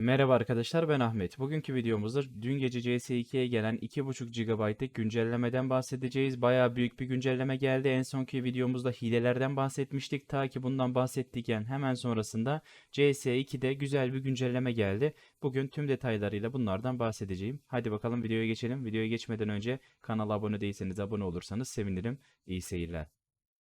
Merhaba arkadaşlar ben Ahmet. Bugünkü videomuzda dün gece CS2'ye gelen 2.5 GB'lık güncellemeden bahsedeceğiz. Bayağı büyük bir güncelleme geldi. En sonki videomuzda hilelerden bahsetmiştik. Ta ki bundan bahsettikken hemen sonrasında CS2'de güzel bir güncelleme geldi. Bugün tüm detaylarıyla bunlardan bahsedeceğim. Hadi bakalım videoya geçelim. Videoya geçmeden önce kanala abone değilseniz abone olursanız sevinirim. İyi seyirler.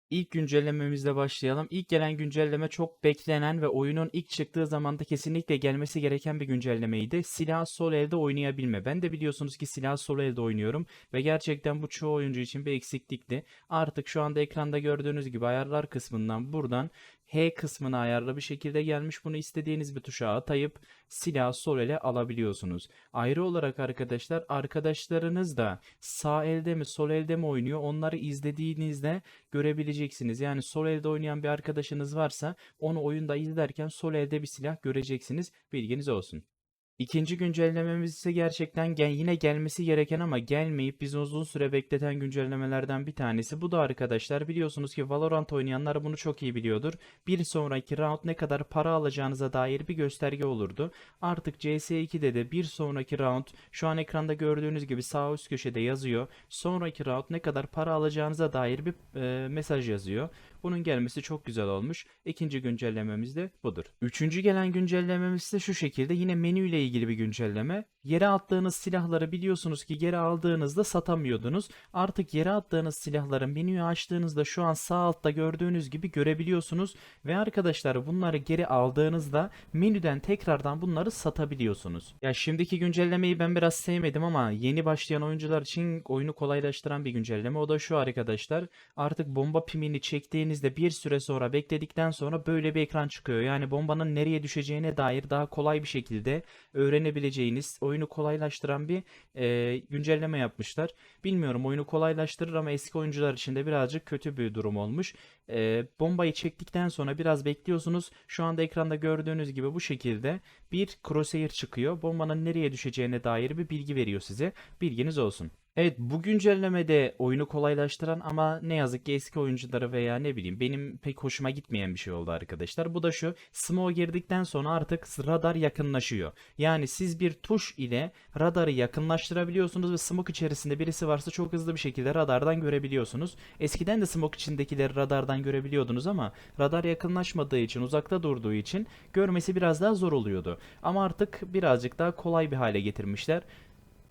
İlk güncellememizle başlayalım. İlk gelen güncelleme çok beklenen ve oyunun ilk çıktığı zamanda kesinlikle gelmesi gereken bir güncellemeydi. Silah sol elde oynayabilme. Ben de biliyorsunuz ki silah sol elde oynuyorum ve gerçekten bu çoğu oyuncu için bir eksiklikti. Artık şu anda ekranda gördüğünüz gibi ayarlar kısmından buradan H kısmına ayarlı bir şekilde gelmiş. Bunu istediğiniz bir tuşa atayıp silah sol ele alabiliyorsunuz. Ayrı olarak arkadaşlar arkadaşlarınız da sağ elde mi sol elde mi oynuyor onları izlediğinizde görebileceksiniz. Yani sol elde oynayan bir arkadaşınız varsa onu oyunda izlerken sol elde bir silah göreceksiniz. Bilginiz olsun. İkinci güncellememiz ise gerçekten gel yine gelmesi gereken ama gelmeyip bizi uzun süre bekleten güncellemelerden bir tanesi. Bu da arkadaşlar biliyorsunuz ki Valorant oynayanlar bunu çok iyi biliyordur. Bir sonraki round ne kadar para alacağınıza dair bir gösterge olurdu. Artık CS2'de de bir sonraki round şu an ekranda gördüğünüz gibi sağ üst köşede yazıyor. Sonraki round ne kadar para alacağınıza dair bir e, mesaj yazıyor. Bunun gelmesi çok güzel olmuş. İkinci güncellememiz de budur. Üçüncü gelen güncellememiz ise şu şekilde yine menü ile ilgili bir güncelleme. Yere attığınız silahları biliyorsunuz ki geri aldığınızda satamıyordunuz. Artık yere attığınız silahları menüyü açtığınızda şu an sağ altta gördüğünüz gibi görebiliyorsunuz. Ve arkadaşlar bunları geri aldığınızda menüden tekrardan bunları satabiliyorsunuz. Ya şimdiki güncellemeyi ben biraz sevmedim ama yeni başlayan oyuncular için oyunu kolaylaştıran bir güncelleme. O da şu arkadaşlar. Artık bomba pimini çektiğinizde bir süre sonra bekledikten sonra böyle bir ekran çıkıyor. Yani bombanın nereye düşeceğine dair daha kolay bir şekilde öğrenebileceğiniz, oyunu kolaylaştıran bir e, güncelleme yapmışlar. Bilmiyorum oyunu kolaylaştırır ama eski oyuncular için de birazcık kötü bir durum olmuş. E, bombayı çektikten sonra biraz bekliyorsunuz. Şu anda ekranda gördüğünüz gibi bu şekilde bir crosshair çıkıyor. Bombanın nereye düşeceğine dair bir bilgi veriyor size. Bilginiz olsun. Evet bu güncellemede oyunu kolaylaştıran ama ne yazık ki eski oyuncuları veya ne bileyim benim pek hoşuma gitmeyen bir şey oldu arkadaşlar. Bu da şu smoke girdikten sonra artık radar yakınlaşıyor. Yani siz bir tuş ile radarı yakınlaştırabiliyorsunuz ve smoke içerisinde birisi varsa çok hızlı bir şekilde radardan görebiliyorsunuz. Eskiden de smoke içindekileri radardan görebiliyordunuz ama radar yakınlaşmadığı için uzakta durduğu için görmesi biraz daha zor oluyordu. Ama artık birazcık daha kolay bir hale getirmişler.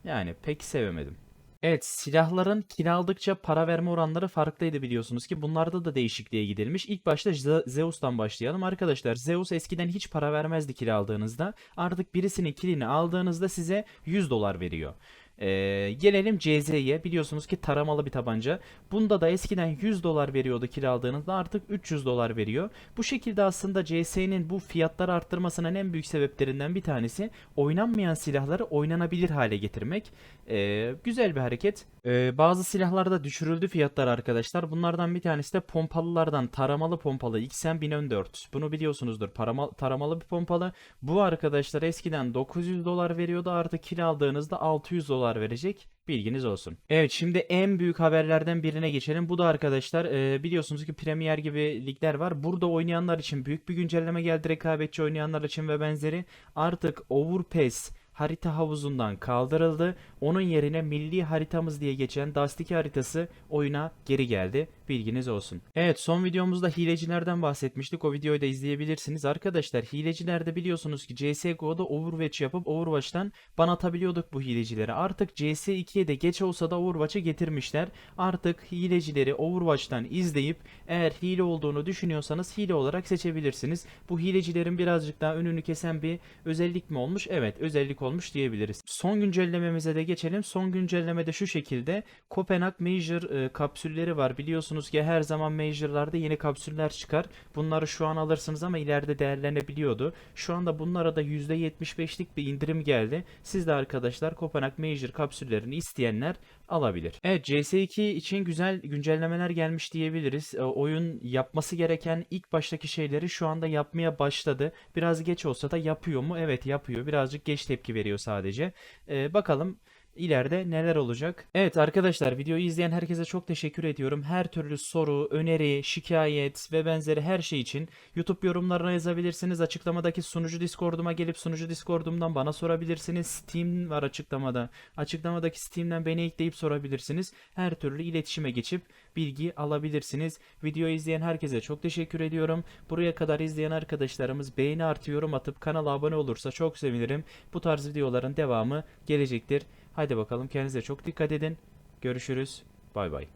Yani pek sevemedim. Evet, silahların kiraldıkça para verme oranları farklıydı biliyorsunuz ki. Bunlarda da değişikliğe gidilmiş. İlk başta Ze- Zeus'tan başlayalım. Arkadaşlar Zeus eskiden hiç para vermezdi kiraldığınızda. Artık birisinin kilini aldığınızda size 100 dolar veriyor. Ee, gelelim CZ'ye. Biliyorsunuz ki taramalı bir tabanca. Bunda da eskiden 100 dolar veriyordu kiraladığınızda artık 300 dolar veriyor. Bu şekilde aslında CS'nin bu fiyatları arttırmasının en büyük sebeplerinden bir tanesi oynanmayan silahları oynanabilir hale getirmek. Ee, güzel bir hareket. Ee, bazı silahlarda düşürüldü fiyatlar arkadaşlar. Bunlardan bir tanesi de pompalılardan taramalı pompalı XM 1014. Bunu biliyorsunuzdur. Parama, taramalı bir pompalı. Bu arkadaşlar eskiden 900 dolar veriyordu. Artık kiraladığınızda 600 dolar verecek. Bilginiz olsun. Evet şimdi en büyük haberlerden birine geçelim. Bu da arkadaşlar e, biliyorsunuz ki Premier gibi ligler var. Burada oynayanlar için büyük bir güncelleme geldi. Rekabetçi oynayanlar için ve benzeri. Artık Overpass harita havuzundan kaldırıldı. Onun yerine milli haritamız diye geçen Dust 2 haritası oyuna geri geldi. Bilginiz olsun. Evet son videomuzda hilecilerden bahsetmiştik. O videoyu da izleyebilirsiniz. Arkadaşlar hilecilerde biliyorsunuz ki CSGO'da Overwatch yapıp Overwatch'tan ban atabiliyorduk bu hilecileri. Artık CS2'ye de geç olsa da Overwatch'ı getirmişler. Artık hilecileri Overwatch'tan izleyip eğer hile olduğunu düşünüyorsanız hile olarak seçebilirsiniz. Bu hilecilerin birazcık daha önünü kesen bir özellik mi olmuş? Evet özellik olmuş diyebiliriz. Son güncellememize de geçelim. Son güncellemede şu şekilde Kopenhag Major e, kapsülleri var. Biliyorsunuz ki her zaman Major'larda yeni kapsüller çıkar. Bunları şu an alırsınız ama ileride değerlenebiliyordu. Şu anda bunlara da %75'lik bir indirim geldi. Siz de arkadaşlar Kopenhag Major kapsüllerini isteyenler alabilir. Evet CS2 için güzel güncellemeler gelmiş diyebiliriz. E, oyun yapması gereken ilk baştaki şeyleri şu anda yapmaya başladı. Biraz geç olsa da yapıyor mu? Evet yapıyor. Birazcık geç tepki veriyor sadece. E, bakalım ileride neler olacak? Evet arkadaşlar videoyu izleyen herkese çok teşekkür ediyorum. Her türlü soru, öneri, şikayet ve benzeri her şey için YouTube yorumlarına yazabilirsiniz. Açıklamadaki sunucu Discord'uma gelip sunucu Discord'umdan bana sorabilirsiniz. Steam var açıklamada. Açıklamadaki Steam'den beni ekleyip sorabilirsiniz. Her türlü iletişime geçip bilgi alabilirsiniz. Videoyu izleyen herkese çok teşekkür ediyorum. Buraya kadar izleyen arkadaşlarımız beğeni artı yorum atıp kanala abone olursa çok sevinirim. Bu tarz videoların devamı gelecektir. Haydi bakalım kendinize çok dikkat edin. Görüşürüz. Bay bay.